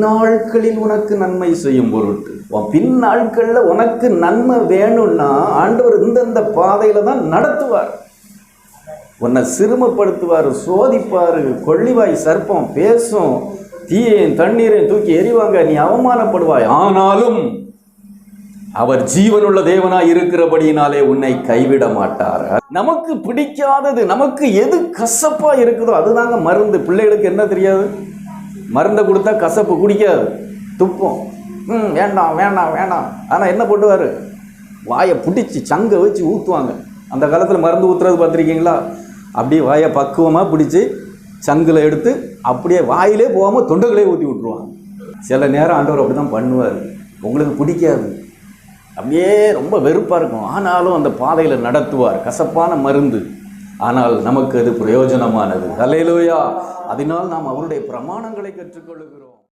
பின்னாட்களில் உனக்கு நன்மை செய்யும் பொருட்டு. உன் பின்னாட்களில் உனக்கு நன்மை வேணும்னா ஆண்டவர் இந்தந்த பாதையில தான் நடத்துவார். உன்னை சிறுமப்படுத்துவார் சோதிப்பார் கொள்ளிவாய் சர்ப்பம் பேசும் தீயையும் தண்ணீரையும் தூக்கி எறிவாங்க நீ அவமானப்படுவாய். ஆனாலும் அவர் ஜீவனுள்ள தேவனாய் இருக்கிறபடியினாலே உன்னை கைவிட மாட்டார். நமக்கு பிடிக்காதது நமக்கு எது கசப்பா இருக்குதோ அதுதாங்க மருந்து. பிள்ளைகளுக்கு என்ன தெரியாது? மருந்தை கொடுத்தா கசப்பு குடிக்காது. துப்பும். ம் வேண்டாம் வேண்டாம் வேண்டாம். ஆனால் என்ன போட்டுவார் வாயை பிடிச்சி சங்கை வச்சு ஊற்றுவாங்க அந்த காலத்தில் மருந்து ஊற்றுறது பார்த்துருக்கீங்களா? அப்படியே வாயை பக்குவமாக பிடிச்சி சங்கில் எடுத்து அப்படியே வாயிலே போகாமல் தொண்டைகளே ஊற்றி விட்ருவாங்க சில நேரம் ஆண்டவர் அப்படி தான் பண்ணுவார். உங்களுக்கு பிடிக்காது. அப்படியே ரொம்ப வெறுப்பாக இருக்கும். ஆனாலும் அந்த பாதையில் நடத்துவார். கசப்பான மருந்து. ஆனால் நமக்கு அது பிரயோஜனமானது. அலையிலோயா அதனால் நாம் அவருடைய பிரமாணங்களை கற்றுக்கொள்கிறோம்